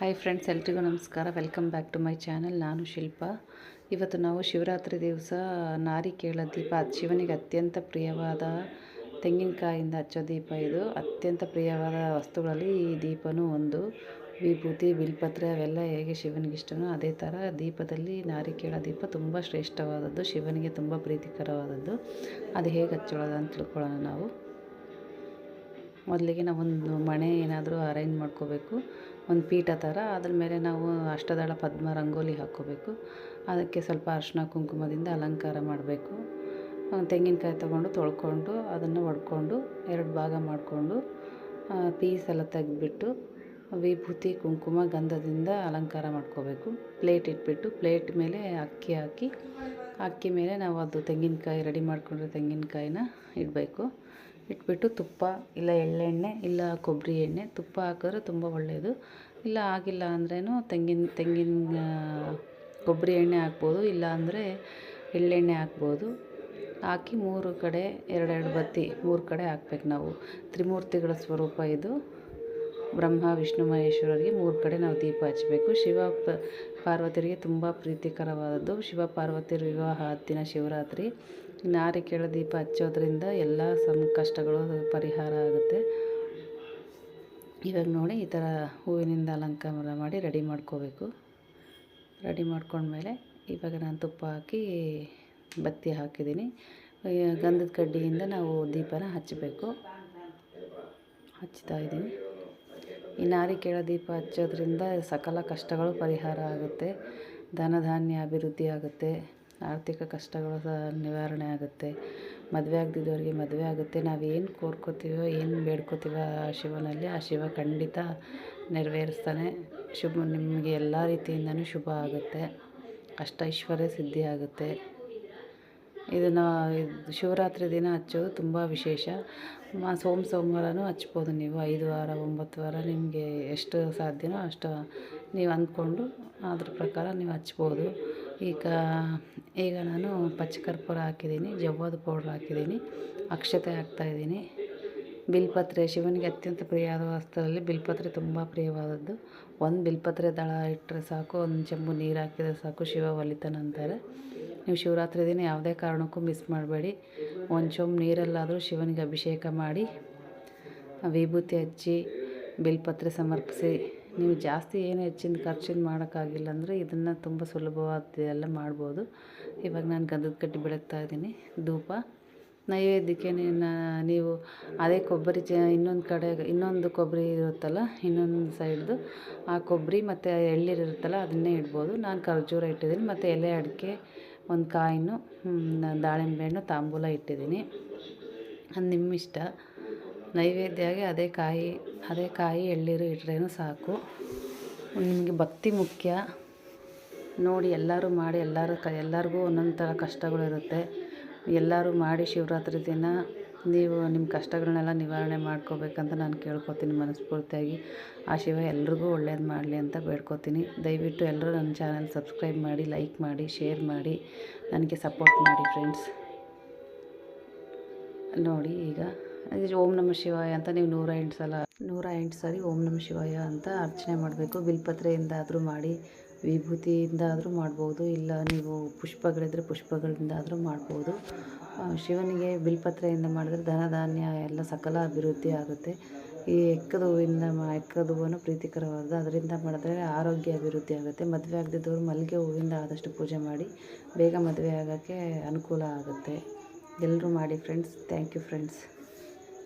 Hi friends, ಎಲ್ರಿಗೂ ನಮಸ್ಕಾರ. Welcome back to my channel. ನಾನು ಶಿಲ್ಪ. ಇವತ್ತು ನಾವು ಶಿವರಾತ್ರಿ ದಿವಸ ನಾರಿ ಕೇಳ ದೀಪ ಶಿವನಿಗೆ ಅತ್ಯಂತ ಪ್ರಿಯವಾದ ತೆಂಗಿನಕಾಯಿಂದ ಹಚ್ಚೋ ದೀಪ ಇದು. ಅತ್ಯಂತ ಪ್ರಿಯವಾದ ವಸ್ತುಗಳಲ್ಲಿ ಈ ದೀಪನೂ ಒಂದು. ವಿಭೂತಿ, ಬಿಲ್ಪತ್ರೆ ಅವೆಲ್ಲ ಹೇಗೆ ಶಿವನಿಗೆ ಇಷ್ಟನೋ ಅದೇ ಥರ ದೀಪದಲ್ಲಿ ನಾರಿ ಕೇಳ ದೀಪ ತುಂಬ ಶ್ರೇಷ್ಠವಾದದ್ದು, ಶಿವನಿಗೆ ತುಂಬ ಪ್ರೀತಿಕರವಾದದ್ದು. ಅದು ಹೇಗೆ ಹಚ್ಚೋಳೋದು ಅಂತ ತಿಳ್ಕೊಳ್ಳೋಣ ನಾವು. ಮೊದಲಿಗೆ ನಾವೊಂದು ಮಣೆ ಏನಾದರೂ ಅರೇಂಜ್ ಮಾಡ್ಕೋಬೇಕು. ಒಂದು ಪೀಠ ಥರ, ಅದ್ರ ಮೇಲೆ ನಾವು ಅಷ್ಟದಳ ಪದ್ಮ ರಂಗೋಲಿ ಹಾಕ್ಕೋಬೇಕು. ಅದಕ್ಕೆ ಸ್ವಲ್ಪ ಅರಿಶಿನ ಕುಂಕುಮದಿಂದ ಅಲಂಕಾರ ಮಾಡಬೇಕು. ತೆಂಗಿನಕಾಯಿ ತೊಗೊಂಡು ತೊಳ್ಕೊಂಡು ಅದನ್ನು ಒಡ್ಕೊಂಡು, ಎರಡು ಭಾಗ ಮಾಡಿಕೊಂಡು ಪೀಸ್ ಎಲ್ಲ ತೆಗೆದ್ಬಿಟ್ಟು, ವಿಭೂತಿ ಕುಂಕುಮ ಗಂಧದಿಂದ ಅಲಂಕಾರ ಮಾಡ್ಕೋಬೇಕು. ಪ್ಲೇಟ್ ಇಟ್ಬಿಟ್ಟು ಪ್ಲೇಟ್ ಮೇಲೆ ಅಕ್ಕಿ ಹಾಕಿ, ಅಕ್ಕಿ ಮೇಲೆ ನಾವು ಅದು ತೆಂಗಿನಕಾಯಿ ರೆಡಿ ಮಾಡ್ಕೊಂಡಿರೋ ತೆಂಗಿನಕಾಯಿನ ಇಡಬೇಕು. ಇಟ್ಬಿಟ್ಟು ತುಪ್ಪ, ಇಲ್ಲ ಎಳ್ಳೆಣ್ಣೆ, ಇಲ್ಲ ಕೊಬ್ಬರಿ ಎಣ್ಣೆ, ತುಪ್ಪ ಹಾಕಿದ್ರೆ ತುಂಬ ಒಳ್ಳೆಯದು ಇಲ್ಲ ಆಗಿಲ್ಲ ಅಂದ್ರೂ ತೆಂಗಿನ ತೆಂಗಿನ ಕೊಬ್ಬರಿ ಎಣ್ಣೆ ಹಾಕ್ಬೋದು, ಇಲ್ಲ ಅಂದರೆ ಎಳ್ಳೆಣ್ಣೆ ಹಾಕ್ಬೋದು. ಹಾಕಿ ಮೂರು ಕಡೆ, ಎರಡೆರಡು ಬತ್ತಿ, ಮೂರು ಕಡೆ ಹಾಕ್ಬೇಕು ನಾವು. ತ್ರಿಮೂರ್ತಿಗಳ ಸ್ವರೂಪ ಇದು. ಬ್ರಹ್ಮ, ವಿಷ್ಣು, ಮಹೇಶ್ವರರಿಗೆ ಮೂರು ಕಡೆ ನಾವು ದೀಪ ಹಚ್ಚಬೇಕು ಶಿವ ಪಾರ್ವತಿಯರಿಗೆ ತುಂಬ ಪ್ರೀತಿಕರವಾದದ್ದು. ಶಿವ ಪಾರ್ವತಿಯರ ವಿವಾಹ ದಿನ ಶಿವರಾತ್ರಿ. ನಾರಿಕೇಳ ದೀಪ ಹಚ್ಚೋದ್ರಿಂದ ಎಲ್ಲ ಸಂಕಷ್ಟಗಳು ಪರಿಹಾರ ಆಗುತ್ತೆ. ಇವಾಗ ನೋಡಿ, ಈ ಥರ ಹೂವಿನಿಂದ ಅಲಂಕಾರ ಮಾಡಿ ರೆಡಿ ಮಾಡ್ಕೋಬೇಕು. ರೆಡಿ ಮಾಡ್ಕೊಂಡ್ಮೇಲೆ ಇವಾಗ ನಾನು ತುಪ್ಪ ಹಾಕಿ ಬತ್ತಿ ಹಾಕಿದ್ದೀನಿ. ಗಂಧದ ಕಡ್ಡಿಯಿಂದ ನಾವು ದೀಪನ ಹಚ್ಚಬೇಕು. ಹಚ್ತಾ ಇದ್ದೀನಿ. ಈ ನಾರಿಕೇಳ ದೀಪ ಹಚ್ಚೋದ್ರಿಂದ ಸಕಲ ಕಷ್ಟಗಳು ಪರಿಹಾರ ಆಗುತ್ತೆ. ಧನ ಧಾನ್ಯ ಅಭಿವೃದ್ಧಿ ಆಗುತ್ತೆ. ಆರ್ಥಿಕ ಕಷ್ಟಗಳು ಸಹ ನಿವಾರಣೆ ಆಗುತ್ತೆ. ಮದುವೆ ಆಗದಿದ್ದವ್ರಿಗೆ ಮದುವೆ ಆಗುತ್ತೆ. ನಾವು ಏನು ಕೋರ್ಕೋತೀವೋ, ಏನು ಬೇಡ್ಕೋತೀವೋ ಆ ಶಿವನಲ್ಲಿ, ಆ ಶಿವ ಖಂಡಿತ ನೆರವೇರಿಸ್ತಾನೆ. ಶುಭ ನಿಮಗೆ ಎಲ್ಲ ರೀತಿಯಿಂದನೂ ಶುಭ ಆಗುತ್ತೆ. ಅಷ್ಟ ಐಶ್ವರ್ಯ ಸಿದ್ಧಿ ಆಗುತ್ತೆ. ಇದನ್ನು ಶಿವರಾತ್ರಿ ದಿನ ಹಚ್ಚೋದು ತುಂಬ ವಿಶೇಷ. ಸೋಮ ಸೋಮವಾರನೂ ಹಚ್ಬೋದು ನೀವು. ಐದು ವಾರ, ಒಂಬತ್ತು ವಾರ ನಿಮಗೆ ಎಷ್ಟು ಸಾಧ್ಯನೋ ಅಷ್ಟು ನೀವು ಅಂದ್ಕೊಂಡು ಅದ್ರ ಪ್ರಕಾರ ನೀವು ಹಚ್ಬೋದು. ಈಗ ಈಗ ನಾನು ಪಚ್ಚಕರ್ಪೂರ ಹಾಕಿದ್ದೀನಿ, ಜವ್ವಾದ ಪೌಡ್ರ್ ಹಾಕಿದ್ದೀನಿ, ಅಕ್ಷತೆ ಹಾಕ್ತಾಯಿದ್ದೀನಿ ಬಿಲ್ಪತ್ರೆ, ಶಿವನಿಗೆ ಅತ್ಯಂತ ಪ್ರಿಯವಾದ ವಸ್ತುಗಳಲ್ಲಿ ಬಿಲ್ಪತ್ರೆ ತುಂಬ ಪ್ರಿಯವಾದದ್ದು. ಒಂದು ಬಿಲ್ಪತ್ರೆ ದಳ ಇಟ್ಟರೆ ಸಾಕು, ಒಂದು ಚೆಂಬು ನೀರು ಹಾಕಿದರೆ ಸಾಕು, ಶಿವ ಒಲಿತಾನಂತಾರೆ ನೀವು ಶಿವರಾತ್ರಿ ದಿನ ಯಾವುದೇ ಕಾರಣಕ್ಕೂ ಮಿಸ್ ಮಾಡಬೇಡಿ. ಒಂದು ಚೊಂಬು ನೀರಲ್ಲಾದರೂ ಶಿವನಿಗೆ ಅಭಿಷೇಕ ಮಾಡಿ, ವಿಭೂತಿ ಹಚ್ಚಿ, ಬಿಲ್ಪತ್ರೆ ಸಮರ್ಪಿಸಿ. ನೀವು ಜಾಸ್ತಿ ಏನು ಹೆಚ್ಚಿನ ಖರ್ಚಿನ ಮಾಡೋಕ್ಕಾಗಿಲ್ಲ ಅಂದರೆ ಇದನ್ನು ತುಂಬ ಸುಲಭವಾದ ಎಲ್ಲ ಮಾಡ್ಬೋದು. ಇವಾಗ ನಾನು ಗಂಧದ ಕಟ್ಟಿ ಬೆಳಗ್ತಾ ಇದ್ದೀನಿ. ಧೂಪ. ನೈವೇದ್ಯಕ್ಕೆ ನೀವು ಅದೇ ಕೊಬ್ಬರಿ ಚ ಇನ್ನೊಂದು ಕಡೆ ಇನ್ನೊಂದು ಕೊಬ್ಬರಿ ಇರುತ್ತಲ್ಲ ಇನ್ನೊಂದು ಸೈಡ್ದು ಆ ಕೊಬ್ಬರಿ ಮತ್ತು ಎಳ್ನೀರು ಇರುತ್ತಲ್ಲ ಅದನ್ನೇ ಇಡ್ಬೋದು. ನಾನು ಖರ್ಜೂರ ಇಟ್ಟಿದ್ದೀನಿ ಮತ್ತು ಎಲೆ ಅಡಿಕೆ, ಒಂದು ಕಾಯಿನು ದಾಳಿಂಬೆ ಹಣ್ಣು, ತಾಂಬೂಲ ಇಟ್ಟಿದ್ದೀನಿ. ಅದು ನಿಮ್ಮ ಇಷ್ಟ. ನೈವೇದ್ಯಗೆ ಅದೇ ಕಾಯಿ ಅದೇ ಕಾಯಿ ಎಳ್ನೀರು ಇಟ್ರೇನು ಸಾಕು. ನಿಮಗೆ ಭಕ್ತಿ ಮುಖ್ಯ. ನೋಡಿ ಎಲ್ಲರೂ ಮಾಡಿ ಎಲ್ಲರೂ ಕ ಎಲ್ಲರಿಗೂ ಒಂದೊಂದು ಥರ ಕಷ್ಟಗಳಿರುತ್ತೆ ಎಲ್ಲರೂ ಮಾಡಿ ಶಿವರಾತ್ರಿ ದಿನ ನೀವು ನಿಮ್ಮ ಕಷ್ಟಗಳನ್ನೆಲ್ಲ ನಿವಾರಣೆ ಮಾಡ್ಕೋಬೇಕಂತ ನಾನು ಕೇಳ್ಕೊತೀನಿ ಮನಸ್ಫೂರ್ತಿಯಾಗಿ. ಆ ಶಿವ ಎಲ್ರಿಗೂ ಒಳ್ಳೇದು ಮಾಡಲಿ ಅಂತ ಬೇಡ್ಕೋತೀನಿ. ದಯವಿಟ್ಟು ಎಲ್ಲರೂ ನನ್ನ ಚಾನಲ್ ಸಬ್ಸ್ಕ್ರೈಬ್ ಮಾಡಿ, ಲೈಕ್ ಮಾಡಿ, ಶೇರ್ ಮಾಡಿ, ನನಗೆ ಸಪೋರ್ಟ್ ಮಾಡಿ ಫ್ರೆಂಡ್ಸ್. ನೋಡಿ ಈಗ ಓಂ ನಮ ಶಿವಾಯ ಅಂತ ನೀವು ನೂರ ಎಂಟು ಸಲ, ನೂರ ಎಂಟು ಸಾರಿ ಓಂ ನಮ ಶಿವಾಯ ಅಂತ ಅರ್ಚನೆ ಮಾಡಬೇಕು. ಬಿಲ್ಪತ್ರೆಯಿಂದ ಆದರೂ ಮಾಡಿ ವಿಭೂತಿಯಿಂದ ಆದರೂ ಮಾಡ್ಬೋದು, ಇಲ್ಲ ನೀವು ಪುಷ್ಪಗಳಿದ್ದರೆ ಪುಷ್ಪಗಳಿಂದಾದರೂ ಮಾಡ್ಬೋದು. ಶಿವನಿಗೆ ಬಿಲ್ಪತ್ರೆಯಿಂದ ಮಾಡಿದ್ರೆ ಧನ ಧಾನ್ಯ ಎಲ್ಲ ಸಕಲ ಅಭಿವೃದ್ಧಿ ಆಗುತ್ತೆ. ಈ ಎಕ್ಕದ ಹೂವಿಂದ ಮಾ ಎಕ್ಕದ ಹೂವನ್ನು ಪ್ರೀತಿಕರವಾದ ಅದರಿಂದ ಮಾಡಿದ್ರೆ ಆರೋಗ್ಯ ಅಭಿವೃದ್ಧಿ ಆಗುತ್ತೆ. ಮದುವೆ ಆಗದಿದ್ದವರು ಮಲ್ಲಿಗೆ ಹೂವಿಂದ ಆದಷ್ಟು ಪೂಜೆ ಮಾಡಿ ಬೇಗ ಮದುವೆ ಆಗೋಕ್ಕೆ ಅನುಕೂಲ ಆಗುತ್ತೆ. ಎಲ್ಲರೂ ಮಾಡಿ ಫ್ರೆಂಡ್ಸ್ ಥ್ಯಾಂಕ್ ಯು ಫ್ರೆಂಡ್ಸ್